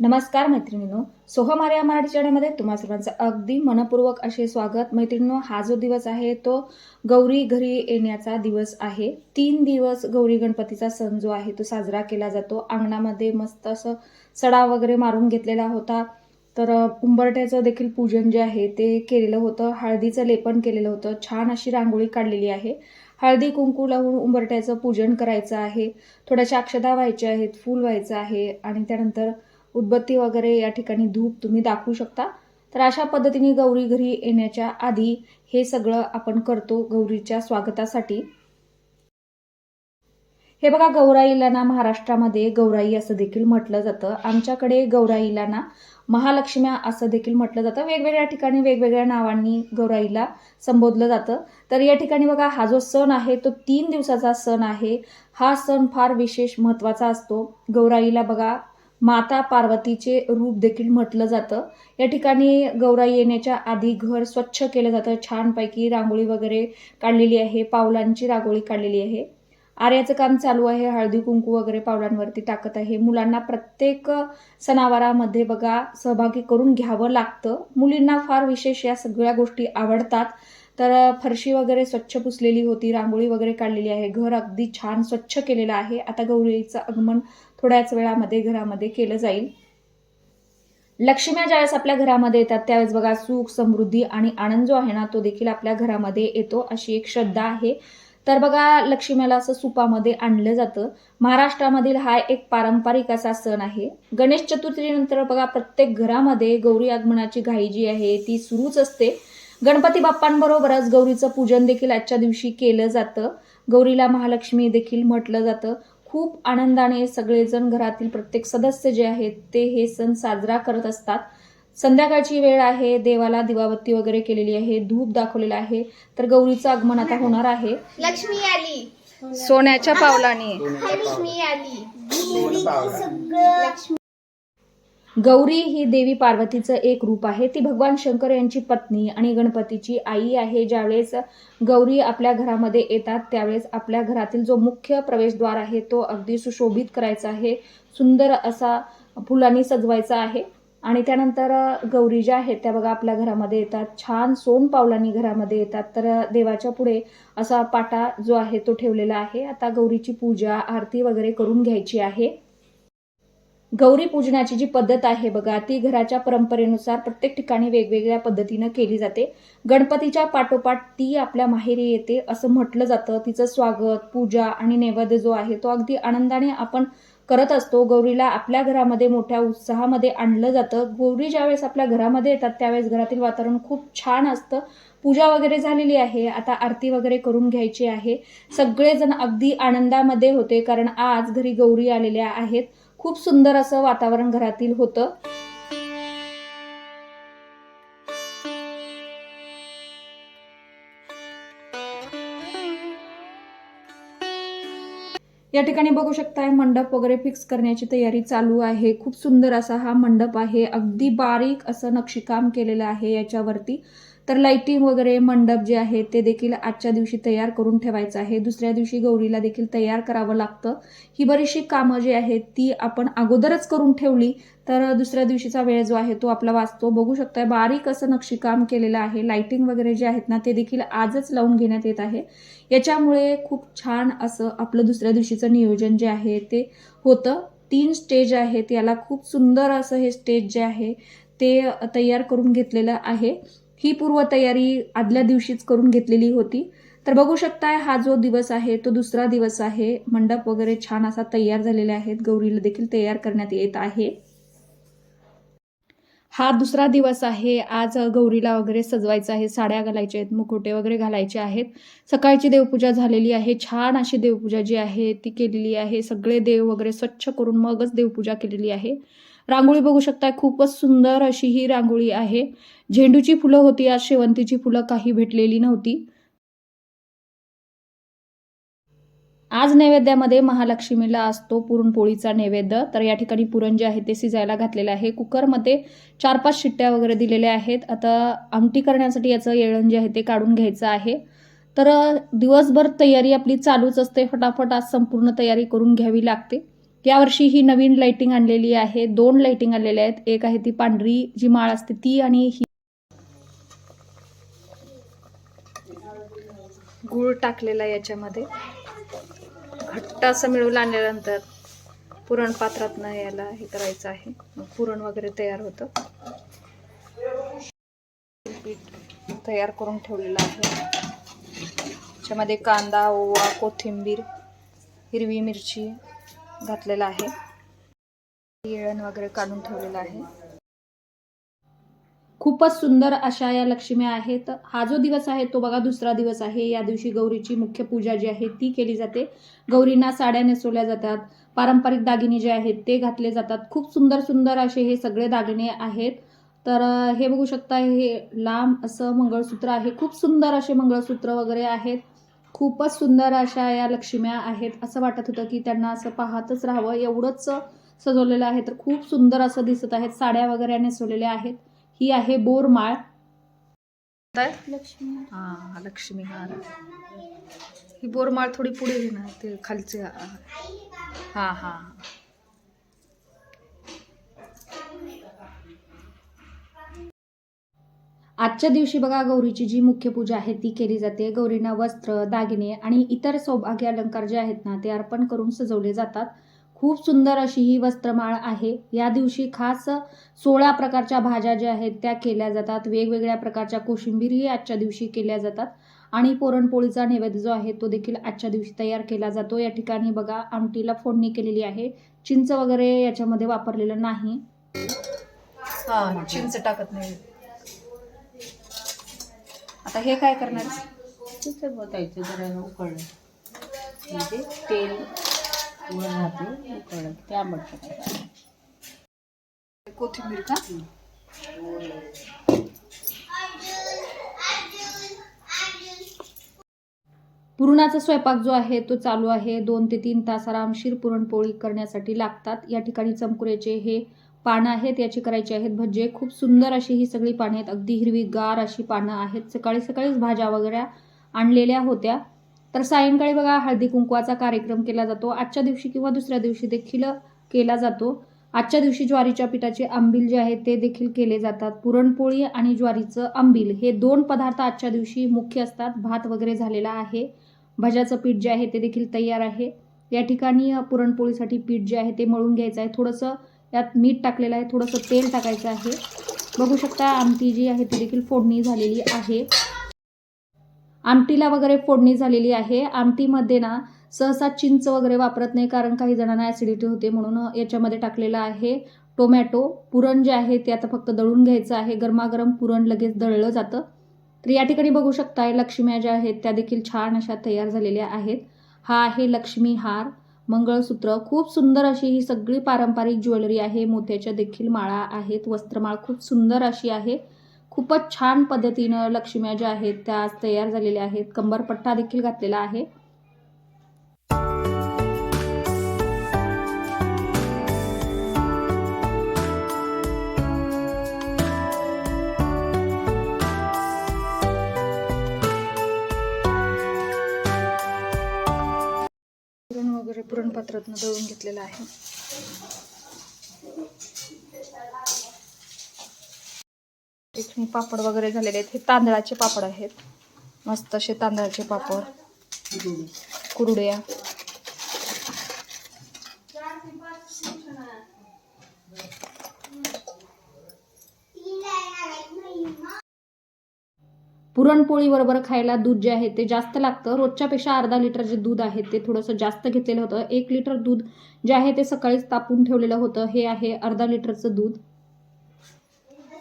नमस्कार मैत्रिणींनो. सोहमाऱ्या आर्या मराठी चॅनलमध्ये तुम्हा सर्वांचं अगदी मनपूर्वक असे स्वागत. मैत्रिणींनो हा जो दिवस आहे तो गौरी घरी येण्याचा दिवस आहे. तीन दिवस गौरी गणपतीचा सण जो आहे तो साजरा केला जातो. अंगणामध्ये मस्त असं सडा वगैरे मारून घेतलेला होता. तर उंबरट्याचं देखील पूजन जे आहे ते केलेलं होतं. हळदीचं लेपन केलेलं होतं. छान अशी रांगोळी काढलेली आहे. हळदी कुंकू लावून उंबरट्याचं पूजन करायचं आहे. थोड्याशा अक्षदा व्हायच्या आहेत फूल व्हायचं आहे आणि त्यानंतर उदबत्ती वगैरे या ठिकाणी धूप तुम्ही दाखवू शकता. तर अशा पद्धतीने गौरी घरी येण्याच्या आधी हे सगळं आपण करतो गौरीच्या स्वागतासाठी. हे बघा गौराईला ना महाराष्ट्रामध्ये गौराई असं देखील म्हटलं जातं. आमच्याकडे गौराईला ना महालक्ष्म्या असं देखील म्हटलं जातं. वेगवेगळ्या ठिकाणी वेगवेगळ्या नावांनी गौराईला संबोधलं जातं. तर या ठिकाणी बघा हा जो सण आहे तो तीन दिवसाचा सण आहे. हा सण फार विशेष महत्त्वाचा असतो. गौराईला बघा माता पार्वतीचे रूप देखील म्हटलं जातं. या ठिकाणी गौराई येण्याच्या आधी घर स्वच्छ केलं जातं. छानपैकी रांगोळी वगैरे काढलेली आहे. पावलांची रांगोळी काढलेली आहे. आर्याचं काम चालू आहे. हळदी कुंकू वगैरे पावलांवरती टाकत आहे. मुलांना प्रत्येक सणावारामध्ये बघा सहभागी करून घ्यावं लागतं. मुलींना फार विशेष या सगळ्या गोष्टी आवडतात. तर फरशी वगैरे स्वच्छ पुसलेली होती रांगोळी वगैरे काढलेली आहे घर अगदी छान स्वच्छ केलेलं आहे. आता गौरीचं आगमन थोड्याच वेळामध्ये घरामध्ये केलं जाईल. लक्ष्म्या ज्यावेळेस आपल्या घरामध्ये येतात त्यावेळेस बघा सुख समृद्धी आणि आनंद जो आहे ना तो देखील आपल्या घरामध्ये येतो अशी एक श्रद्धा आहे. तर बघा लक्ष्मीला असं सुपामध्ये आणलं जातं. महाराष्ट्रामधील हा एक पारंपरिक असा सण आहे. गणेश चतुर्थीनंतर बघा प्रत्येक घरामध्ये गौरी आगमनाची घाई जी आहे ती सुरूच असते. गणपती बाप्पांबरोबरच गौरीचं पूजन देखील आजच्या दिवशी केलं जातं. गौरीला महालक्ष्मी देखील म्हटलं जातं. खूप आनंदाने सगळेजण घरातील प्रत्येक सदस्य जे आहेत ते हे सण साजरा करत असतात. संध्याकाळची वेळ आहे देवाला दिवाबत्ती वगैरे केलेली आहे धूप दाखवलेला आहे तर गौरीचं आगमन आता होणार आहे. लक्ष्मी आली. सोन्याच्या पावलाने. लक्ष्मी आली. गौरी ही देवी पार्वतीचं एक रूप आहे. ती भगवान शंकर यांची पत्नी आणि गणपतीची आई आहे. ज्यावेळेस गौरी आपल्या घरामध्ये येतात त्यावेळेस आपल्या घरातील जो मुख्य प्रवेशद्वार आहे तो अगदी सुशोभित करायचा आहे. सुंदर असा फुलांनी सजवायचा आहे. आणि त्यानंतर गौरी ज्या आहेत त्या बघा आपल्या घरामध्ये येतात. छान सोन पावलांनी घरामध्ये येतात. तर देवाच्या पुढे असा पाटा जो आहे तो ठेवलेला आहे. आता गौरीची पूजा आरती वगैरे करून घ्यायची आहे. गौरी पूजनाची जी पद्धत आहे बघा ती घराच्या परंपरेनुसार प्रत्येक ठिकाणी वेगवेगळ्या पद्धतीनं केली जाते. गणपतीच्या पाठोपाठ ती आपल्या माहेरी येते असं म्हटलं जातं. तिचं स्वागत पूजा आणि नैवेद्य जो आहे तो अगदी आनंदाने आपण करत असतो. गौरीला आपल्या घरामध्ये मोठ्या उत्साहामध्ये आणलं जातं. गौरी ज्यावेळेस आपल्या घरामध्ये येतात त्यावेळेस घरातील वातावरण खूप छान असतं. पूजा वगैरे झालेली आहे. आता आरती वगैरे करून घ्यायची आहे. सगळेजण अगदी आनंदामध्ये होते कारण आज घरी गौरी आलेल्या आहेत. खूप सुंदर असं वातावरण घरातील होतं. या ठिकाणी बघू शकताय मंडप वगैरे फिक्स करण्याची तयारी चालू आहे. खूप सुंदर असा हा मंडप आहे. अगदी बारीक असं नक्षीकाम केलेलं आहे याच्यावरती. तर लाईटिंग वगैरे मंडप जे आहे ते देखील आजच्या दिवशी तयार करून ठेवायचं आहे. दुसऱ्या दिवशी गौरीला देखील तयार करावं लागतं. ही बरीचशी कामं जी आहेत ती आपण अगोदरच करून ठेवली तर दुसऱ्या दिवशीचा वेळ जो आहे तो आपला वाचतो. बघू शकताय बारीक असं नक्षीकाम केलेलं आहे. लाईटिंग वगैरे जे आहेत ना ते देखील आजच लावून घेण्यात येत आहे. याच्यामुळे खूप छान असं आपलं दुसऱ्या दिवशीचं नियोजन जे आहे ते होतं. तीन स्टेज आहेत याला खूप सुंदर असं हे स्टेज जे आहे ते तयार करून घेतलेलं आहे. ही पूर्वतयारी आदल्या दिवशीच करून घेतलेली होती. तर बघू शकताय हा जो दिवस आहे तो दुसरा दिवस आहे. मंडप वगैरे छान असा तयार झालेला आहेत. गौरीला देखील तयार करण्यात येत आहे. हा दुसरा दिवस आहे. आज गौरीला वगैरे सजवायचं आहे. साड्या घालायच्या आहेत मुखोटे वगैरे घालायचे आहेत. सकाळची देवपूजा झालेली आहे. छान अशी देवपूजा जी आहे ती केलेली आहे. सगळे देव वगैरे स्वच्छ करून मगच देवपूजा केलेली आहे. रांगोळी बघू शकता. खूपच सुंदर अशी ही रांगोळी आहे. झेंडूची फुलं होती. आज शेवंतीची फुलं काही भेटलेली नव्हती. आज नैवेद्यामध्ये महालक्ष्मीला असतो पुरणपोळीचा नैवेद्य. तर या ठिकाणी पुरण जे आहे ते शिजायला घातलेलं आहे. कुकरमध्ये चार पाच शिट्ट्या वगैरे दिलेल्या आहेत. आता आमटी करण्यासाठी याचं येळण जे आहे ते काढून घ्यायचं आहे. तर दिवसभर तयारी आपली चालूच असते. फटाफट आज संपूर्ण तयारी करून घ्यावी लागते. यावर्षी ही नवीन लाइटिंग आणलेली आहे. दोन लाइटिंग आलेल्या आहेत. एक आहे ती पांढरी जी माळ असते ती आणि ही. गूळ टाकलेला आहे याच्यामध्ये. घट्ट असं मिळवून आणल्यानंतर पुरण पात्रातनं याला हे करायचं आहे. मग पुरण वगैरे तयार होतं. पीठ तयार करून ठेवलेलं आहे. त्याच्यामध्ये कांदा ओवा कोथिंबीर हिरवी मिरची घातलेला आहे. येळण वगैरे काढून ठेवलेलं आहे. खूपच सुंदर अशा या लक्ष्म्या आहेत. हा जो दिवस आहे तो बघा दुसरा दिवस आहे. या दिवशी गौरीची मुख्य पूजा जी आहे ती केली जाते. गौरींना साड्या नेसवल्या जातात. पारंपरिक दागिने जे आहेत ते घातले जातात. खूप सुंदर सुंदर असे हे सगळे दागिने आहेत. तर हे बघू शकता हे लांब असं मंगळसूत्र आहे. खूप सुंदर असे मंगळसूत्र वगैरे आहेत. खूपच सुंदर अशा या लक्ष्म्या आहेत असं वाटत होतं की त्यांना असं पाहतच राहावं. एवढंच सजवलेलं आहे तर खूप सुंदर असं दिसत आहेत. साड्या वगैरे नेसवलेल्या आहेत. ही आहे बोरमाळ. लक्ष्मी. हा लक्ष्मी हार ही. बोरमाळ थोडी पुढे घे ना ते खालचे हा. हा हा. आजच्या दिवशी बघा गौरीची जी मुख्य पूजा आहे ती केली जाते. गौरींना वस्त्र दागिने आणि इतर सौभाग्य अलंकार जे आहेत ना ते अर्पण करून सजवले जातात. खूप सुंदर अशी ही वस्त्रमाळ आहे. या दिवशी खास सोळा प्रकारच्या भाज्या ज्या आहेत त्या केल्या जातात. वेगवेगळ्या प्रकारच्या कोशिंबीरही आजच्या दिवशी केल्या जातात. आणि पुरणपोळीचा नैवेद्य जो आहे तो देखील आजच्या दिवशी तयार केला जातो. या ठिकाणी बघा आमटीला फोडणी केलेली आहे. चिंच वगैरे याच्यामध्ये वापरलेलं नाही. चिंच टाकत नाही. आता हे काय करणार? तिथं बतायचं जरा उकळलं. म्हणजे तेल वर राहते उकळलं. ते आंबट टाकायचं. कोथिंबीर का? पुरणाचा स्वयंपाक जो आहे तो चालू आहे. दोन ते तीन तास आरामशीर पुरणपोळी करण्यासाठी लागतात. या ठिकाणी चमकुऱ्याचे हे पानं आहेत याची करायची आहेत भज्जे खूप सुंदर अशी ही सगळी पानं आहेत. अगदी हिरवी गार अशी पानं आहेत. सकाळी सकाळीच भाज्या वगैरे आणलेल्या होत्या. तर सायंकाळी बघा हळदी कुंकवाचा कार्यक्रम केला जातो. आजच्या दिवशी किंवा दुसऱ्या दिवशी देखील केला जातो. आजच्या दिवशी ज्वारीच्या पिठाचे आंबील जे आहे ते देखील केले जातात. पुरणपोळी आणि ज्वारीचं आंबील हे दोन पदार्थ आजच्या दिवशी मुख्य असतात. भात वगैरे झालेला आहे. भज्याचं पीठ जे आहे ते देखील तयार आहे. या ठिकाणी पुरणपोळीसाठी पीठ जे आहे ते मळून घ्यायचं आहे. थोडंसं यात मीठ टाकलेलं आहे थोडंसं तेल टाकायचं आहे. बघू शकता आमटी जी आहे ती देखील फोडणी झालेली आहे. आमटीला वगैरे फोडणी झालेली आहे. आमटीमध्ये ना सहसा चिंच वगैरे वापरत नाही कारण काही जणांना ॲसिडिटी होते म्हणून याच्यामध्ये टाकलेलं आहे. टोमॅटो पुरण जे आहे ते आता फक्त दळून घ्यायचं आहे. गरमागरम पुरण लगेच दळलं जातं. तर या ठिकाणी बघू शकताय लक्ष्म्या ज्या आहेत त्या देखील छान अशा तयार झालेल्या आहेत. हा आहे लक्ष्मी हार. मंगळसूत्र. खूप सुंदर अशी ही सगळी पारंपरिक ज्वेलरी आहे. मोत्याच्या देखील माळा आहेत. वस्त्रमाळ खूप सुंदर अशी आहे. खूपच छान पद्धतीनं लक्ष्म्या ज्या आहेत त्या आज तयार झालेल्या आहेत. कंबरपट्टा देखील घातलेला आहे. वगैरे दळून घेतलेलं आहे. मी पापड वगैरे झालेले आहेत. हे तांदळाचे पापड आहेत. मस्त असे तांदळाचे पापड. कुरड्या. पुरणपोळी बरोबर खायला दूध जे आहे ते जास्त लागतं. रोजच्यापेक्षा अर्धा लिटर जे दूध आहे ते थोडंसं जास्त घेतलेलं होतं. एक लिटर दूध जे आहे ते सकाळीच तापून ठेवलेलं होतं. हे आहे अर्धा लिटरचं दूध.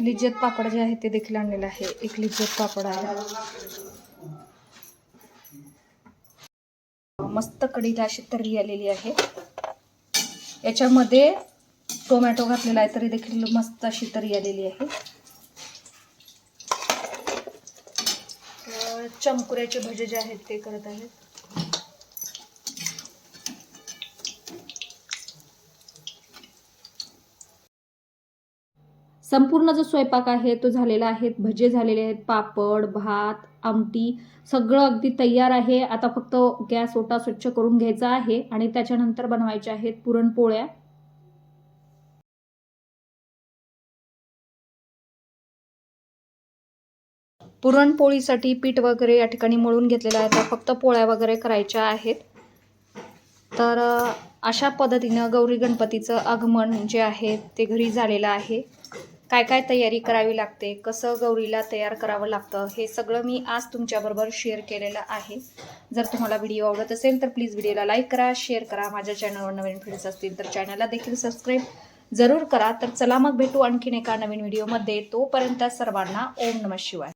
लिज्जत पापड जे आहे ते देखील आणलेलं आहे. एक लिज्जत पापड आहे. मस्त कढीला अशी तर्री आलेली आहे. याच्यामध्ये टोमॅटो घातलेला आहे तरी देखील मस्त अशी तर्री आलेली आहे तर चमकुऱ्याचे भजे जे आहेत ते करत आहेत. संपूर्ण जो स्वयंपाक आहे तो झालेला आहे. भजे झालेले आहेत पापड भात आमटी सगळं अगदी तयार आहे. आता फक्त गॅस ओटा स्वच्छ करून घ्यायचा आहे आणि त्याच्यानंतर बनवायच्या आहेत पुरणपोळ्या. पुरणपोळीसाठी पीठ वगैरे या ठिकाणी मळून घेतलेलं आहे. तर फक्त पोळ्या वगैरे करायच्या आहेत. तर अशा पद्धतीनं गौरी गणपतीचं आगमन जे आहे ते घरी झालेलं आहे. काय काय तयारी करावी लागते? कसं गौरीला तयार करावं लागतं? हे सगळं मी आज तुमच्याबरोबर शेअर केलेलं आहे. जर तुम्हाला व्हिडिओ आवडत असेल तर प्लीज व्हिडिओला लाईक करा शेअर करा. माझ्या चॅनलवर नवीन फ्रेंड्स असतील तर चॅनलला देखील सबस्क्राईब जरूर करा. तर चला मग भेटू आणखीन एका नवीन व्हिडिओमध्ये. तोपर्यंत सर्वांना ओम नमः शिवाय.